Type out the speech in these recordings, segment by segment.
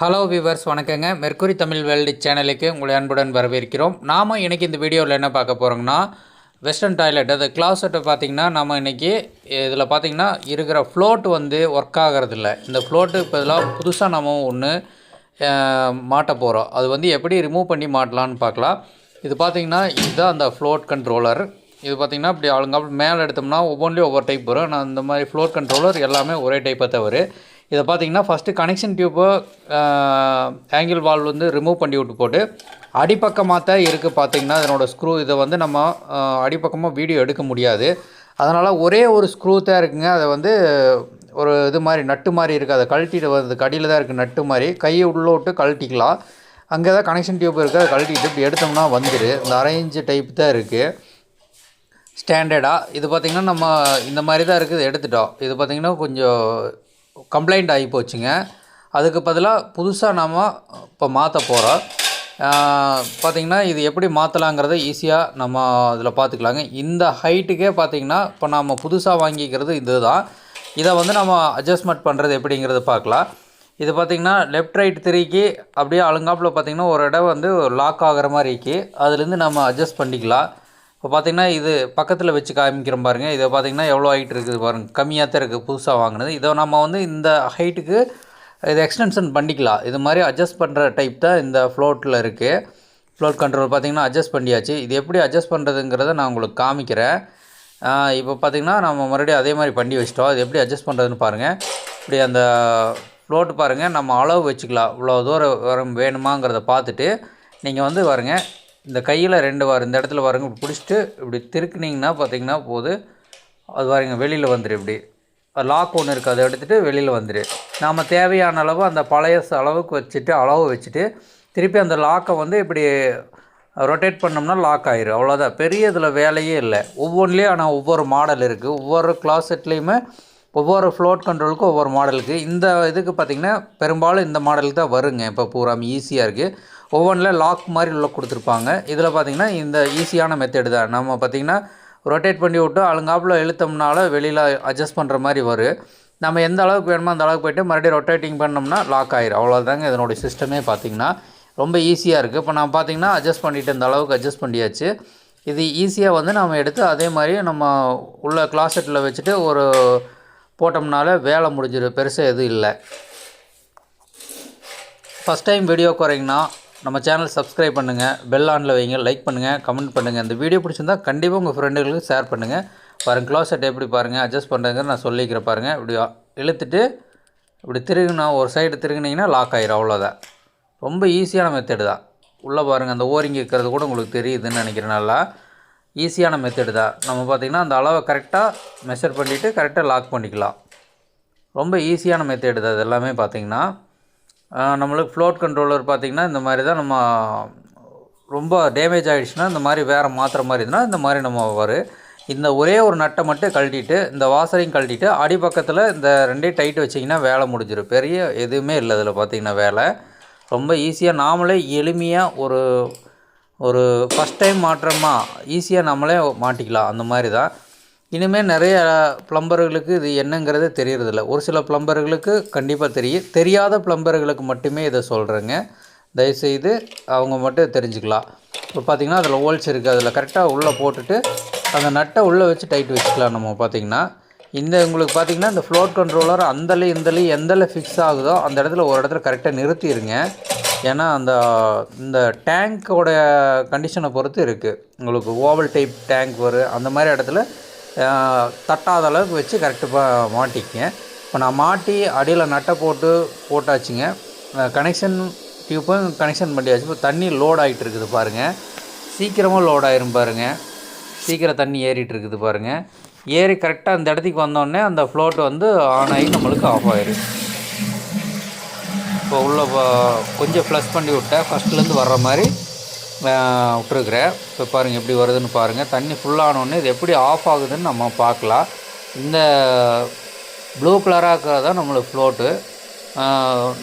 Hello viewers வணக்கங்க. Mercury Tamil world சேனலுக்கு உங்களை அன்புடன் வரவேற்கிறோம். நாம் இன்றைக்கி இந்த வீடியோவில் என்ன பார்க்க போகிறோங்கன்னா வெஸ்டர்ன் டாய்லெட் அது கிளாசெட்டை பார்த்திங்கன்னா நம்ம இன்றைக்கி இதில் பார்த்திங்கன்னா இருக்கிற ஃப்ளோட் வந்து ஒர்க் ஆகிறதில்ல. இந்த ஃப்ளோட்டு இப்போ இதெல்லாம் புதுசாக நம்ம ஒன்று மாட்ட போகிறோம் அது வந்து எப்படி ரிமூவ் பண்ணி மாட்டலான்னு பார்க்கலாம். இது பார்த்திங்கன்னா இதுதான் அந்த ஃப்ளோட் கண்ட்ரோலர் இது பார்த்திங்கன்னா இப்படி ஆளுங்க மேலே எடுத்தோம்னா ஒவ்வொன்றிலையும் ஒவ்வொரு டைப் வரும். நான் இந்த மாதிரி ஃப்ளோட் கண்ட்ரோலர் எல்லாமே ஒரே டைப்பை தவிர இதை பார்த்தீங்கன்னா ஃபஸ்ட்டு கனெக்ஷன் டியூப்பை ஆங்கிள் வால் வந்து ரிமூவ் பண்ணி விட்டு போட்டு அடிப்பக்கமாக தான் இருக்குது பார்த்திங்கன்னா இதனோட ஸ்க்ரூ இதை வந்து நம்ம அடிப்பக்கமாக வீடியோ எடுக்க முடியாது. அதனால் ஒரே ஒரு ஸ்க்ரூ தான் இருக்குங்க. அதை வந்து ஒரு இது மாதிரி நட்டு மாதிரி இருக்குது அதை கழட்டிட்டு வந்து கடியில் தான் இருக்குது நட்டு மாதிரி. கையை உள்ளே விட்டு கழட்டிக்கலாம். அங்கே தான் கனெக்ஷன் டியூப் இருக்குது அதை கழட்டிட்டு இப்படி எடுத்தோம்னா வந்துடு இந்த அரேஞ்சு டைப் தான் இருக்குது ஸ்டாண்டர்டாக இது பார்த்திங்கன்னா நம்ம இந்த மாதிரி தான் இருக்குது. எடுத்துட்டோம். இது பார்த்திங்கன்னா கொஞ்சம் கம்ப்ளைண்ட் ஆகி போச்சுங்க. அதுக்கு பதிலாக புதுசாக நாம் இப்போ மாற்ற போகிறோம் பார்த்திங்கன்னா இது எப்படி மாற்றலாங்கிறத ஈஸியாக நம்ம இதில் பார்த்துக்கலாங்க இந்த ஹைட்டுக்கே பார்த்திங்கன்னா இப்போ நம்ம புதுசாக வாங்கிக்கிறது இதுதான். இதை வந்து நம்ம அட்ஜஸ்ட்மெண்ட் பண்ணுறது எப்படிங்கிறது பார்க்கலாம் இது பார்த்திங்கன்னா லெஃப்ட் ரைட் திரிக்கி அப்படியே அழுங்காப்பில் பார்த்திங்கன்னா ஒரு இடம் வந்து லாக் ஆகிற மாதிரி இருக்குது அதுலேருந்து நம்ம அட்ஜஸ்ட் பண்ணிக்கலாம். இப்போ பார்த்தீங்கன்னா இது பக்கத்தில் வச்சு காமிக்கிறோம் பாருங்கள் இதை பார்த்தீங்கன்னா எவ்வளோ ஹைட் இருக்குது பாருங்கள் கம்மியாக தான் இருக்குது. புதுசாக வாங்கினது. இதை நம்ம வந்து இந்த ஹைட்டுக்கு இது எக்ஸ்டென்ஷன் பண்ணிக்கலாம். இது மாதிரி அட்ஜஸ்ட் பண்ணுற டைப் தான் இந்த ஃப்ளோட்டில் இருக்குது ஃப்ளோட் கண்ட்ரோல் பார்த்தீங்கன்னா அட்ஜஸ்ட் பண்ணியாச்சு. இது எப்படி அட்ஜஸ்ட் பண்ணுறதுங்கிறத நான் உங்களுக்கு காமிக்கிறேன். இப்போ பார்த்தீங்கன்னா நம்ம மறுபடியும் அதே மாதிரி பண்ணி வச்சிட்டோம். இது எப்படி அட்ஜஸ்ட் பண்ணுறதுன்னு பாருங்கள் இப்படி அந்த ஃப்ளோட்டு பாருங்கள் நம்ம அளவு வச்சுக்கலாம். இவ்வளோ தூரம் வரும் வேணுமாங்கிறத பார்த்துட்டு நீங்கள் வந்து பாருங்கள் இந்த கையில் ரெண்டு வார் இந்த இடத்துல வாருங்க இப்படி பிடிச்சிட்டு இப்படி திருக்குனிங்கன்னா பார்த்தீங்கன்னா போது அது பாருங்க வெளியில் வந்துடும் இப்படி. லாக் ஒன்று இருக்குது அதை எடுத்துகிட்டு வெளியில் வந்துடு நாம் தேவையான அளவு அந்த பழைய அளவுக்கு வச்சுட்டு அளவு வச்சுட்டு திருப்பி அந்த லாக்கை வந்து இப்படி ரொட்டேட் பண்ணோம்னா லாக் ஆயிரும். அவ்வளோதான் பெரிய இதில் வேலையே இல்லை. ஒவ்வொன்றிலையும் ஆனால் ஒவ்வொரு மாடல் இருக்குது ஒவ்வொரு கிளாசெட்லேயுமே ஒவ்வொரு ஃப்ளோட் கண்ட்ரோலுக்கும் ஒவ்வொரு மாடலுக்கு இந்த இதுக்கு பார்த்திங்கன்னா பெரும்பாலும் இந்த மாடலுக்கு தான் வருங்க. இப்போ பூரா ஈஸியாக இருக்குது ஒவ்வொன்றில் லாக் மாதிரி உள்ள கொடுத்துருப்பாங்க. இதில் பார்த்திங்கன்னா இந்த ஈஸியான மெத்தடு தான். நம்ம பார்த்திங்கன்னா ரொட்டேட் பண்ணி விட்டு அழுங்காப்புல இழுத்தோம்னால வெளியில் அட்ஜஸ்ட் பண்ணுற மாதிரி வரும். நம்ம எந்த அளவுக்கு வேணுமோ அந்த அளவுக்கு போய்ட்டு மறுபடியும் ரொட்டேட்டிங் பண்ணோம்னா லாக் ஆயிரும். அவ்வளோதாங்க இதனுடைய சிஸ்டமே பார்த்திங்கன்னா. ரொம்ப ஈஸியாக இருக்குது இப்போ நான் பார்த்திங்கன்னா அட்ஜஸ்ட் பண்ணிவிட்டு இந்த அளவுக்கு அட்ஜஸ்ட் பண்ணியாச்சு. இது ஈஸியாக வந்து நம்ம எடுத்து அதே மாதிரி நம்ம உள்ள கிளாசெட்டில் வச்சுட்டு ஒரு போட்டோம்னால வேலை முடிஞ்சிடும். பெருசாக எதுவும் இல்லை. ஃபஸ்ட் டைம் வீடியோ குறைங்கன்னா நம்ம சேனல் சப்ஸ்கிரைப் பண்ணுங்கள் பெல் ஆனில் வைங்க லைக் பண்ணுங்கள் கமெண்ட் பண்ணுங்கள் இந்த வீடியோ பிடிச்சிருந்தா கண்டிப்பாக உங்கள் ஃப்ரெண்டுகளுக்கு ஷேர் பண்ணுங்கள் பாருங்கள் க்ளோஸ் செட் எப்படி பாருங்கள் அட்ஜஸ்ட் பண்ணுறதுங்க நான் சொல்லிக்கிறேன் பாருங்கள் இப்படி இழுத்துட்டு இப்படி திருகுனா ஒரு சைடு திருகுனீங்கன்னா லாக் ஆயிரும் அவ்வளோதான் ரொம்ப ஈஸியான மெத்தடு தான். உள்ளே பாருங்கள் அந்த ஓரிங்கி இருக்கிறது கூட உங்களுக்கு தெரியுதுன்னு நினைக்கிறேன் நல்லா. ஈஸியான மெத்தடு தான். நம்ம பார்த்திங்கன்னா அந்த அளவை கரெக்டாக மெஷர் பண்ணிவிட்டு கரெக்டாக லாக் பண்ணிக்கலாம். ரொம்ப ஈஸியான மெத்தேடு தான் இது எல்லாமே பார்த்தீங்கன்னா நம்மளுக்கு ஃப்ளோட் கண்ட்ரோலர் பார்த்திங்கன்னா இந்த மாதிரி தான் நம்ம ரொம்ப டேமேஜ் ஆகிடுச்சுன்னா இந்த மாதிரி வேறு மாற்றுற மாதிரி இருந்தால் இந்த மாதிரி நம்ம வரும் இந்த ஒரே ஒரு நட்டை மட்டும் கழட்டிட்டு இந்த வாசரையும் கழட்டிட்டு அடிப்பக்கத்தில் இந்த ரெண்டையும் டைட் வச்சிங்கன்னா வேலை முடிஞ்சிடும் பெரிய எதுவுமே இல்லை இதில் பார்த்தீங்கன்னா வேலை. ரொம்ப ஈஸியாக நாமளே எளிமையாக ஒரு ஒரு ஃபஸ்ட் டைம் மாற்றமாக ஈஸியாக நம்மளே மாட்டிக்கலாம். அந்த மாதிரி தான். இனிமேல் நிறைய ப்ளம்பர்களுக்கு இது என்னங்கிறது தெரியறதில்ல. ஒரு சில ப்ளம்பர்களுக்கு கண்டிப்பாக தெரியும். தெரியாத ப்ளம்பர்களுக்கு மட்டுமே இதை சொல்கிறேங்க தயவுசெய்து அவங்க மட்டும் தெரிஞ்சுக்கலாம். இப்போ பார்த்தீங்கன்னா அதில் ஹோல்ஸ் இருக்குது அதில் கரெக்டாக உள்ளே போட்டுட்டு அந்த நட்டை உள்ளே வச்சு டைட் வச்சுக்கலாம் நம்ம பார்த்தீங்கன்னா. இந்த உங்களுக்கு பார்த்தீங்கன்னா இந்த ஃப்ளோட் கண்ட்ரோலர் அந்தலையும் இந்தலையும் எந்தல ஃபிக்ஸ் ஆகுதோ அந்த இடத்துல ஒரு இடத்துல கரெக்டாக நிறுத்திடுங்க ஏன்னா அந்த இந்த டேங்க்கோட கண்டிஷனை பொறுத்து இருக்குது உங்களுக்கு ஓவல் டைப் டேங்க் வரும். அந்த மாதிரி இடத்துல தட்டாத அளவுக்கு வச்சு கரெக்டாக மாட்டிக்கங்க. இப்போ நான் மாட்டி அடியில் நட்டை போட்டு போட்டாச்சுங்க. கனெக்ஷன் டியூப்பும் கனெக்ஷன் பண்ணியாச்சு. இப்போ தண்ணி லோட் ஆகிட்டு இருக்குது பாருங்கள் சீக்கிரமாக லோட் ஆயிரும் பாருங்கள் சீக்கிரம் தண்ணி ஏறிட்டு இருக்குது பாருங்கள் ஏறி கரெக்டாக அந்த இடத்துக்கு வந்தோடனே அந்த ஃப்ளோட் வந்து ஆன் ஆகி நம்மளுக்கு ஆஃப் ஆயிடும் இப்போ உள்ளே கொஞ்சம் ஃப்ளஷ் பண்ணி விட்டேன் ஃபஸ்ட்லேருந்து வர்ற மாதிரி விட்டுருக்குறேன் இப்போ பாருங்கள் எப்படி வருதுன்னு பாருங்கள் தண்ணி ஃபுல்லானோடனே இது எப்படி ஆஃப் ஆகுதுன்னு நம்ம பார்க்கலாம். இந்த ப்ளூ கலராக இருக்கிறது தான் நம்மளுக்கு ஃப்ளோட்டு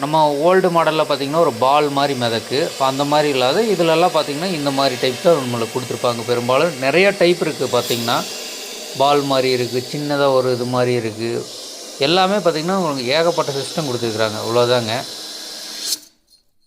நம்ம ஓல்டு மாடலில் பார்த்திங்கன்னா ஒரு பால் மாதிரி மிதக்கு. இப்போ அந்த மாதிரி இல்லாத இதிலெல்லாம் பார்த்திங்கன்னா இந்த மாதிரி டைப் தான் நம்மளுக்கு கொடுத்துருப்பாங்க. பெரும்பாலும் நிறைய டைப் இருக்குது பார்த்திங்கன்னா பால் மாதிரி இருக்குது சின்னதாக ஒரு இது மாதிரி இருக்குது எல்லாமே பார்த்திங்கன்னா உங்களுக்கு ஏகப்பட்ட சிஸ்டம் கொடுத்துருக்குறாங்க. இவ்வளோதாங்க